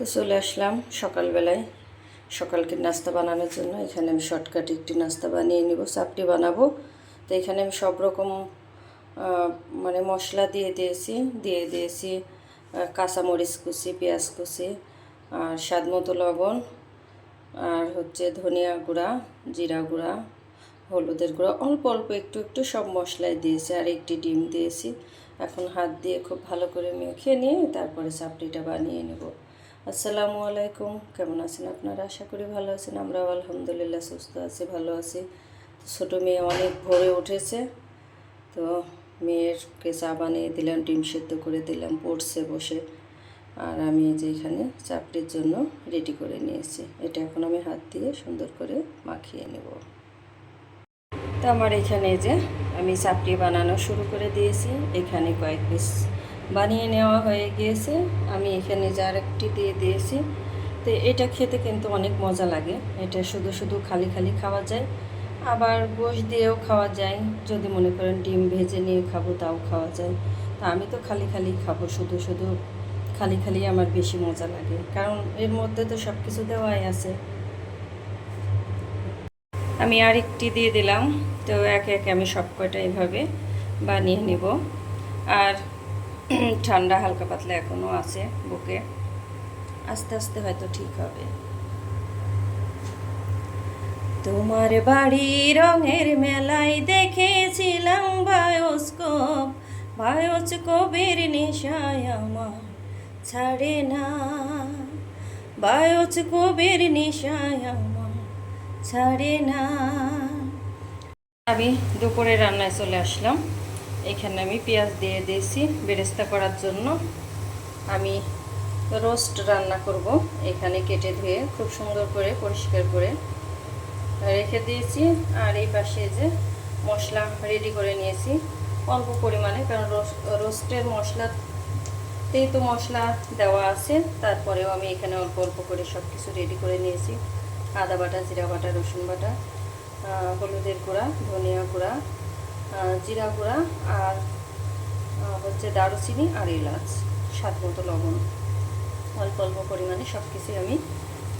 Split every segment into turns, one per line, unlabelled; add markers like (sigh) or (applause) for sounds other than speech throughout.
তো চলে আসলাম সকালবেলায়। সকালকে নাস্তা বানানোর জন্য। এখানে আমি শর্টকাটে একটি নাস্তা বানিয়ে নিব, চাপটি বানাবো। তো এখানে আমি সব রকম মানে মশলা দিয়ে দিয়েছি। দিয়ে দিয়েছি কাঁচামরিচ কুচি, পেঁয়াজ কুচি, আর স্বাদ মতো লবণ, আর হচ্ছে ধনিয়া গুঁড়া, জিরা গুঁড়া, হলুদের গুঁড়া। অল্প অল্প একটু একটু সব মশলাই দিয়েছি। আর একটি ডিম দিয়েছি। এখন হাত দিয়ে খুব ভালো করে মেখে নিয়ে তারপরে চাপড়িটা বানিয়ে নেব। আসসালামু আলাইকুম। কেমন আছেন আপনারা? আশা করি ভালো আছেন। আমরাও আলহামদুলিল্লাহ সুস্থ আছি, ভালো আছি। ছোটো মেয়ে অনেক ভোরে উঠেছে। তো মেয়েরকে চা বানিয়ে দিলাম, ডিম সেদ্ধ করে দিলাম, পড়ছে বসে। আর আমি যে এখানে চাপড়ির জন্য রেডি করে নিয়েছি। এটা এখন আমি হাত দিয়ে সুন্দর করে মাখিয়ে নেব। তো আমার এখানে যে আমি চাপড়ি বানানো শুরু করে দিয়েছি। এখানে কয়েক পিস বানিয়ে নেওয়া হয়ে গিয়েছে। আমি এখানে যে আরেকটি দিয়ে দিয়েছি। তো এটা খেতে কিন্তু অনেক মজা লাগে। এটা শুধু শুধু খালি খালি খাওয়া যায়। আবার গোশ দিয়েও খাওয়া যায়। যদি মনে করেন ডিম ভেজে নিয়ে খাব, তাও খাওয়া যায়। তা আমি তো খালি খালি খাব, শুধু শুধু খালি খালি আমার বেশি মজা লাগে। কারণ এর মধ্যে তো সব কিছু দেওয়াই আছে। আমি আরেকটি দিয়ে দিলাম। তো একে একে আমি সব কয়টা এইভাবে বানিয়ে নেব। আর (clears throat) ঠান্ডা, হালকা পাতলা এখনও আছে বুকে। আস্তে আস্তে হয়তো ঠিক হবে। তোমার বাড়ি রঙের মেলায় দেখেছিলাম বায়োস্কোপ। বায়োস্কোপের নেশায় আমার ছাড়ে না। বায়োস্কোপের নেশায় আমার ছাড়ে না। আমি দুপুরে রান্নায় চলে আসলাম। এখানে আমি পেঁয়াজ দিয়ে দিয়েছি বেরেস্তা করার জন্য। আমি রোস্ট রান্না করব এখানে কেটে ধুয়ে খুব সুন্দর করে পরিষ্কার করে রেখে দিয়েছি। আর এই পাশে যে মশলা রেডি করে নিয়েছি অল্প পরিমাণে, কারণ রোস্টের মশলাতেই তো মশলা দেওয়া আছে। তারপরেও আমি এখানে অল্প অল্প করে সব কিছু রেডি করে নিয়েছি। আদা বাটা, জিরা বাটা, রসুন বাটা হলুদের গুঁড়া, ধনিয়া গুঁড়া জিরা গুঁড়া আর হচ্ছে দারুচিনি আর এলাচ, স্বাদ মতো লবণ। অল্প অল্প পরিমাণে সব কিছুই আমি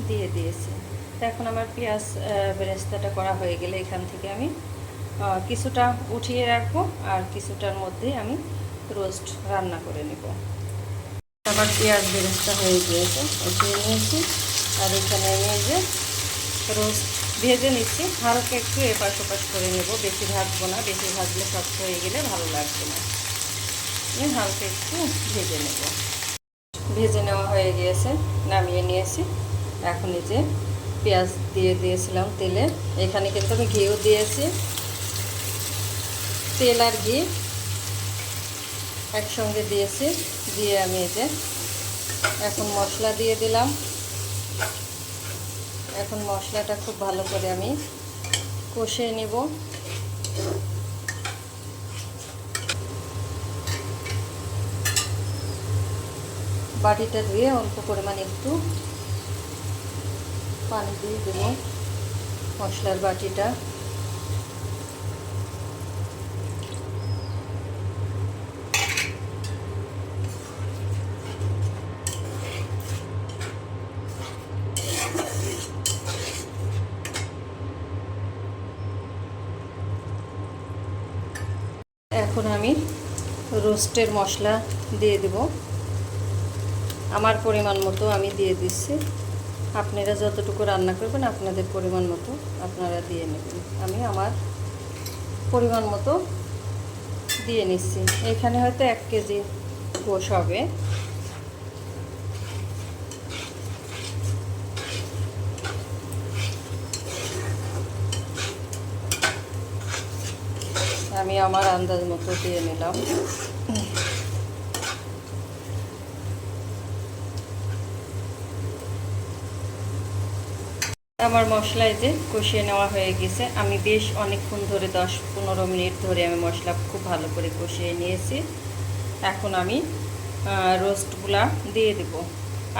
দিয়ে দিয়েছি। তো এখন আমার পেঁয়াজ বেরেস্তাটা করা হয়ে গেলে এখান থেকে আমি কিছুটা উঠিয়ে রাখব আর কিছুটার মধ্যে আমি রোস্ট রান্না করে নেব। আবার পেঁয়াজ বেরেস্তা হয়ে গিয়েছে, উঠিয়ে নিয়েছি। আর এখানে এই যে রোস্ট ভেজে নিচ্ছি। হালকা একটু এপাশ ওপাশ করে নেব। বেশি ভাজবো না। বেশি ভাজলে শক্ত হয়ে গেলে ভালো লাগবে না। আমি হালকা একটু ভেজে নেব। ভেজে নেওয়া হয়ে গিয়েছে। নামিয়ে নিয়েছি। এখন এই যে পেঁয়াজ দিয়ে দিয়েছিলাম তেলে। এখানে কিন্তু আমি ঘিও দিয়েছি। তেল আর ঘি একসঙ্গে দিয়েছি। দিয়ে আমি এই যে এখন মশলা দিয়ে দিলাম। এখন মশলাটা খুব ভালো করে আমি কষে নেব। বাটিটা ধুয়ে অল্প পরিমাণে একটু পানি দিয়ে দেব মশলার বাটিটা এখন আমি রোস্টের মশলা দিয়ে দেব। আমার পরিমাণ মতো আমি দিয়ে দিচ্ছি। আপনারা যতটুকু রান্না করবেন আপনাদের পরিমাণ মতো আপনারা দিয়ে নেবেন। আমি আমার পরিমাণ মতো দিয়ে নিচ্ছি। এখানে হয়তো এক কেজি গোশ হবে। আমি আমার আন্দাজ মতো দিয়ে নিলাম। আমার মশলায় যে কষিয়ে নেওয়া হয়ে গেছে। আমি বেশ অনেকক্ষণ ধরে দশ পনেরো মিনিট ধরে আমি মশলা খুব ভালো করে কষিয়ে নিয়েছি। এখন আমি রোস্টগুলা দিয়ে দেব।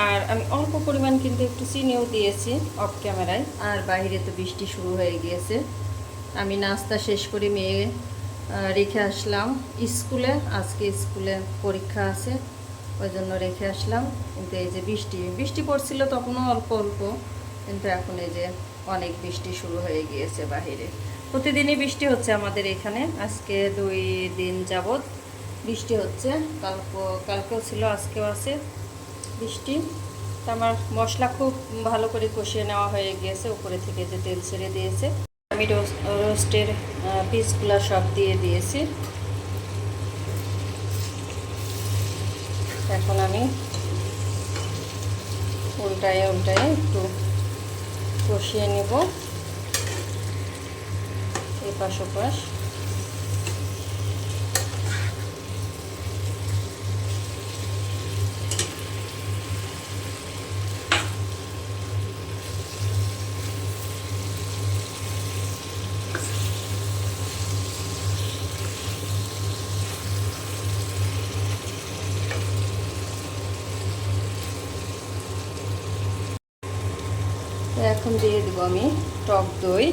আর আমি অল্প পরিমাণ কিন্তু একটু চিনিও দিয়েছি অফ ক্যামেরায় আর বাইরে তো বৃষ্টি শুরু হয়ে গিয়েছে। আমি নাস্তা শেষ করে মেয়ে রেখে আসলাম। স্কুলে, আজকে স্কুলে পরীক্ষা আছে, ওই জন্য রেখে আসলাম। কিন্তু এই যে বৃষ্টি বৃষ্টি পড়ছিল তখনও অল্প অল্প। কিন্তু এখন এই যে অনেক বৃষ্টি শুরু হয়ে গিয়েছে বাহিরে। প্রতিদিনই বৃষ্টি হচ্ছে আমাদের এখানে। আজকে দুই দিন যাবৎ বৃষ্টি হচ্ছে। কালকে, কালকেও ছিল, আজকেও আছে বৃষ্টি। আমার মশলা খুব ভালো করে কষিয়ে নেওয়া হয়ে গিয়েছে, উপরে থেকে যে তেল ছেড়ে দিয়েছে। আমি রোস্ট, রোস্টের পিসগুলো সব দিয়ে দিয়েছি। এখন আমি উল্টায় উল্টায় একটু কষিয়ে নেব। এপাশ ওপাশ তো এখন দিয়ে দেবো আমি টক দই।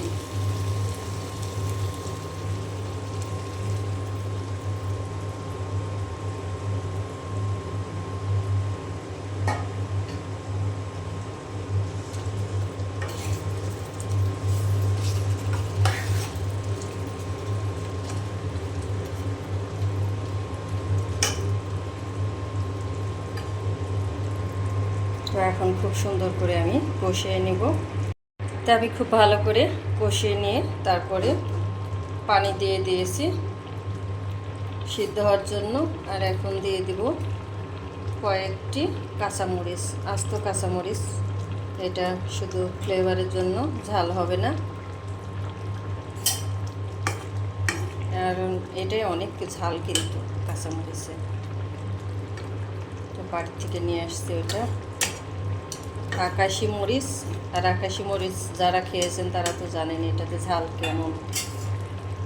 এখন খুব সুন্দর করে আমি কষিয়ে নিব। তা আমি খুব ভালো করে কষিয়ে নিয়ে তারপরে পানি দিয়ে দিয়েছি সিদ্ধ হওয়ার জন্য। আর এখন দিয়ে দিব কয়েকটি কাঁচামরিচ, আস্ত কাঁচামরিচ। এটা শুধু ফ্লেভারের জন্য, ঝাল হবে না। আর এটাই অনেক ঝাল কিন্তু কাঁচামরিচে। তো বাড়ি থেকে নিয়ে আসছে ওটা। আকাশি মরিচ। আর আকাশি মরিচ যারা খেয়েছেন তারা তো জানেন এটাতে ঝাল কেমন।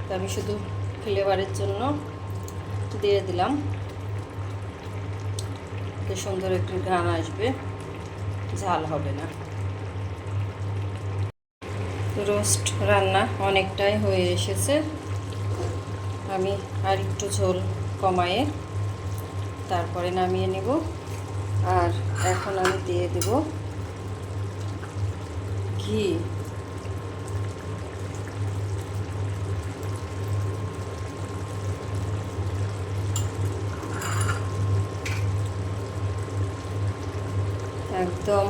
তো আমি শুধু ফ্লেভারের জন্য দিয়ে দিলাম। তো সুন্দর একটু ঘ্রাণ আসবে, ঝাল হবে না। রোস্ট রান্না অনেকটাই হয়ে এসেছে। আমি আর একটু ঝোল কমায়ে তারপরে নামিয়ে নেব। আর এখন আমি দিয়ে দেব ঘি একদম।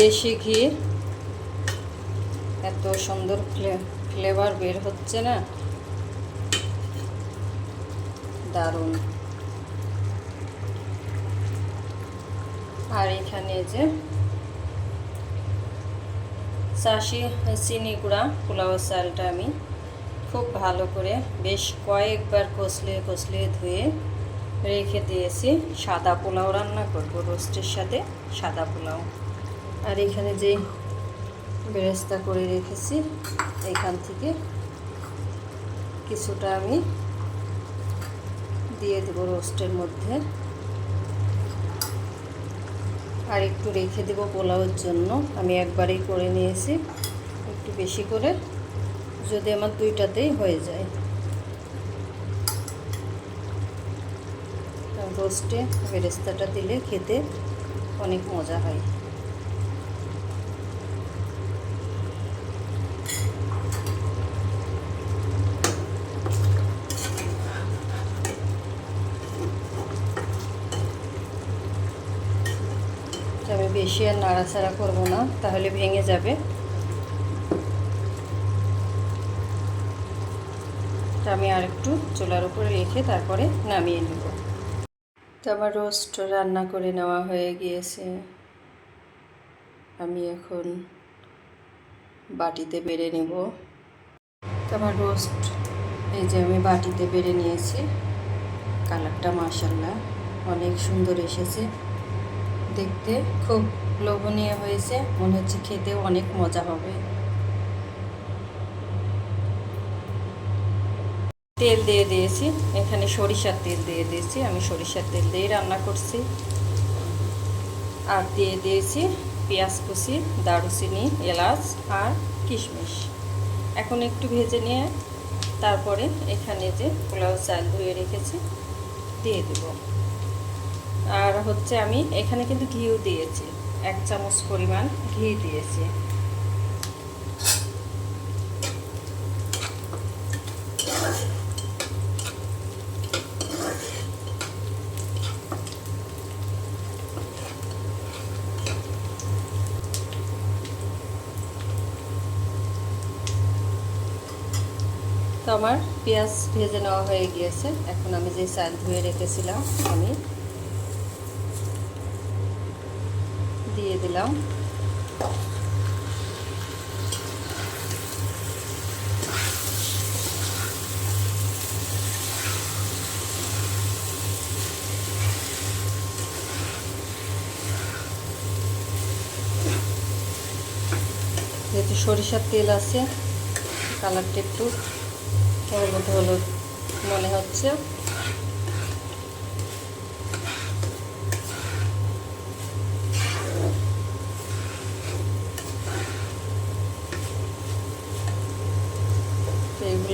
দেশি ঘি। এত সুন্দর ফ্লেভার বের হচ্ছে না? দারুণ। আর এখানে যে চাষি চিনি গুঁড়া, পোলাও চালটা আমি খুব ভালো করে বেশ কয়েকবার কষলে কষলে ধুয়ে রেখে দিয়েছি। সাদা পোলাও রান্না করব রোস্টের সাথে, সাদা পোলাও। আর এখানে যে বেরেস্তা করে রেখেছি, এখান থেকে কিছুটা আমি দিয়ে দেবো রোস্টের মধ্যে। আর একটু রেখে দেবো পোলাওয়ের জন্য। আমি একবারই করে নিয়েছি, একটু বেশি করে, যদি আমার দুইটাতেই হয়ে যায়। রোস্টে বেরেস্তাটা দিলে খেতে অনেক মজা হয় আমি বেশি আর নাড়াচাড়া করব না, তাহলে ভেঙে যাবে। আমি আর একটু চুলার উপরে রেখে তারপরে নামিয়ে নেব। তো আমার রোস্ট রান্না করে নেওয়া হয়ে গিয়েছে। আমি এখন বাটিতে বেড়ে নেব। তো আমার রোস্ট, এই যে আমি বাটিতে বেড়ে নিয়েছি। কালারটা মাসাল্লাহ অনেক সুন্দর এসেছে। দেখতে খুব লোভনীয় হয়েছে। মনে হচ্ছে খেতে অনেক মজা হবে। তেল দিয়ে দিয়েছি। এখানে সরিষার তেল দিয়ে দিয়েছি। আমি সরিষার তেল দিয়ে রান্না করছি। আর দিয়ে দিয়েছি পেঁয়াজ কুচি, দারুচিনি, এলাচ আর কিশমিশ। এখন একটু ভেজে নিয়ে তারপরে এখানে যে পোলাও চাল ধুয়ে রেখেছি, দিয়ে দেব। আর হচ্ছে আমি এখানে কিন্তু ঘিও দিয়েছি। এক চামচ পরিমাণ ঘি দিয়েছি। তো আমার পেঁয়াজ ভেজে নেওয়া হয়ে গিয়েছে। এখন আমি যে চাল ধুয়ে রেখেছিলাম, আমি দিয়ে দিলাম। যেহেতু সরিষার তেল আছে কালারটা একটু কেমন মতো হলো মনে হচ্ছে।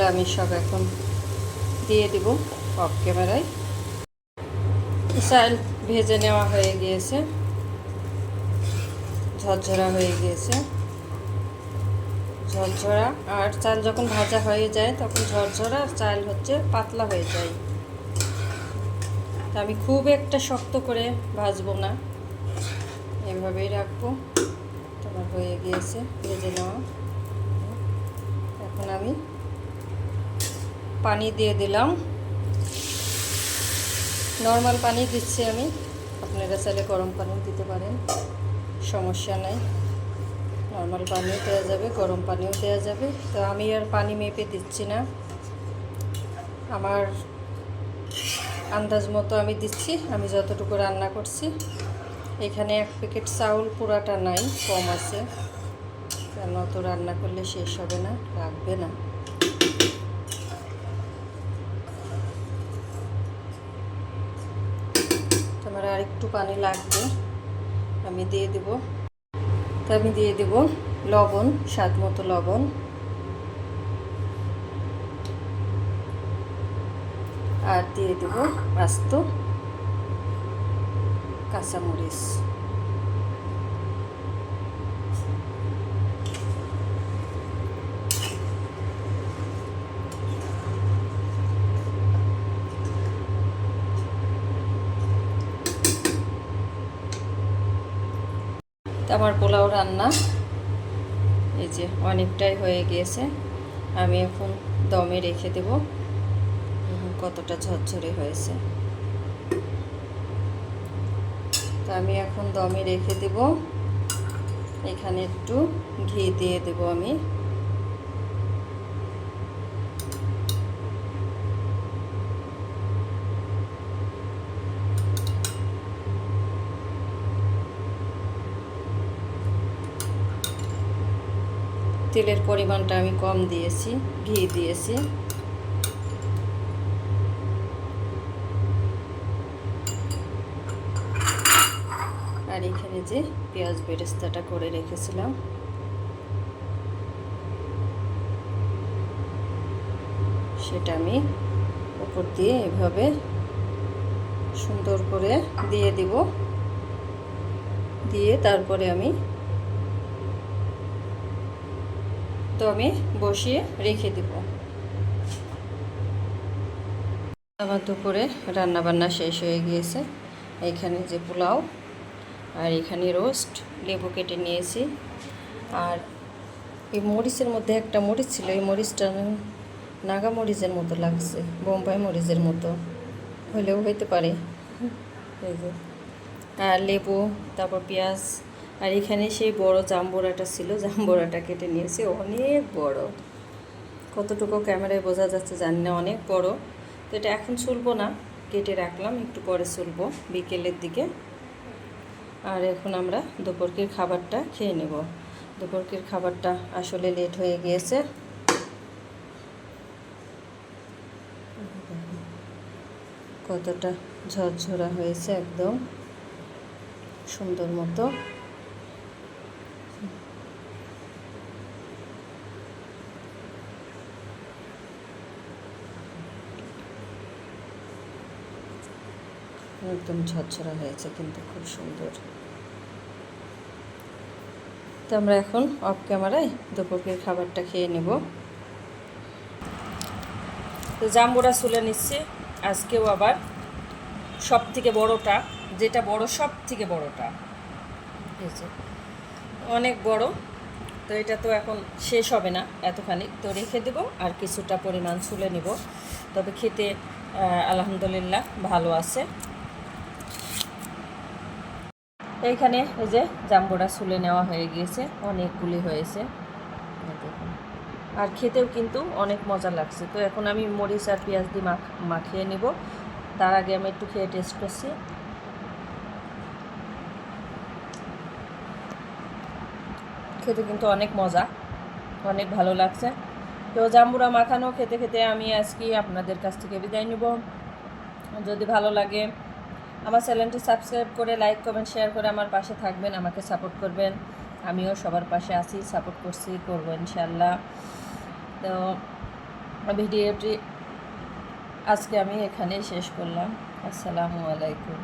তো এগুলো আমি সব এখন দিয়ে দিব অফ ক্যামেরায়। চাল ভেজে নেওয়া হয়ে গিয়েছে। ঝরঝরা হয়ে গিয়েছে। ঝরঝরা, আর চাল যখন ভাজা হয়ে যায়, তখন ঝরঝরা আর চাল হচ্ছে পাতলা হয়ে যায়। তা আমি খুব একটা শক্ত করে ভাজবো না। এভাবেই রাখব। তোমার হয়ে গিয়েছে, ভেজে নেওয়া। এখন আমি পানি দিয়ে দিলাম। নর্মাল পানি দিচ্ছি আমি। আপনারা চাইলে গরম পানি দিতে পারেন। সমস্যা নাই। নর্মাল পানিও দেওয়া যাবে, গরম পানিও দেওয়া যাবে। তো আমি আর পানি মেপে দিচ্ছি না। আমার আন্দাজ মতো আমি দিচ্ছি। আমি যতটুকু রান্না করছি। এখানে এক প্যাকেট চাউল পুরাটা নাই, কম আছে। কেন অত রান্না করলে শেষ হবে না, লাগবে না। আর একটু পানি লাগবে, আমি দিয়ে দেব। তো আমি দিয়ে দেব লবণ, স্বাদ মতো লবণ। আর দিয়ে দেব আস্ত কাঁচামরিচ। আমার পোলাও রান্না। এই যে অনেকটাই হয়ে গিয়েছে। আমি এখন দমে রেখে দেব। কতটা ঝরঝরে হয়েছে। তো আমি এখন দমে রেখে দেব। এখানে একটু ঘি দিয়ে দেব আমি। তেলের পরিমাণটা আমি কম দিয়েছি, ঘি দিয়েছি। আর এখানে যে পেঁয়াজ বেরেস্তাটা করে রেখেছিলাম। সেটা আমি উপর দিয়ে এভাবে সুন্দর করে দিয়ে দিব। দিয়ে তারপরে আমি তো আমি বসিয়ে রেখে দেব। আমার দুপুরে রান্নাবান্না শেষ হয়ে গিয়েছে। এখানে যে পোলাও আর এখানে রোস্ট, লেবু কেটে নিয়েছি। আর এই মরিচের মধ্যে একটা মরিচ ছিল, এই মরিচটা নাগা মরিচের মতো লাগছে, বোম্বাই মরিচের মতো। হলেও হইতে পারে। আর লেবু, তারপর পেঁয়াজ আর এখানে সেই বড় জাম্বুরাটা ছিল, জাম্বোরাটা কেটে নিয়েছি, অনেক বড়। কতটুকু ক্যামেরায় বোঝা যাচ্ছে জানি না, অনেক বড়। তো এটা এখন চুলবো না, কেটে রাখলাম, একটু পরে চুলবো বিকেলের দিকে। আর এখন আমরা দুপুরকের খাবারটা খেয়ে নেব। দুপুরকের খাবারটা আসলে লেট হয়ে গিয়েছে। কতটা ঝরঝরা হয়েছে একদম, সুন্দর মতো। একদম ঝরঝরা হয়েছে, কিন্তু খুব সুন্দর। তো আমরা এখন অফ ক্যামেরায় দুপুরের খাবারটা খেয়ে নেব। তো জাম্বুরা চুলে নিচ্ছে, আজকেও আবার সব থেকে বড়োটা, যেটা বড় সব থেকে বড়োটা অনেক বড়, তো এটা তো এখন শেষ হবে না এতখানি। তো রেখে দেবো আর কিছুটা পরিমাণ ছুলে নিব। তবে খেতে আলহামদুলিল্লাহ ভালো আছে। এইখানে এই যে জাম্বুরা ছুলে নেওয়া হয়ে গিয়েছে, অনেকগুলি হয়েছে। আর খেতেও কিন্তু অনেক মজা লাগছে। তো এখন আমি মরিচ আর পেঁয়াজ দিয়ে মাখ মাখিয়ে নিব। তার আগে আমি একটু খেয়ে টেস্ট করছি। খেতে কিন্তু অনেক মজা, অনেক ভালো লাগছে। তো জাম্বুরা মাখানো খেতে খেতে আমি আজকে আপনাদের কাছ থেকে বিদায় নিব। যদি ভালো লাগে আমার চ্যানেলটি সাবস্ক্রাইব করে লাইক, কমেন্ট, শেয়ার করে আমার পাশে থাকবেন, আমাকে সাপোর্ট করবেন। আমিও সবার পাশে আছি, সাপোর্ট করছি, করব ইনশাল্লাহ তো ভিডিওটি আজকে আমি এখানেই শেষ করলাম। আসসালামু আলাইকুম।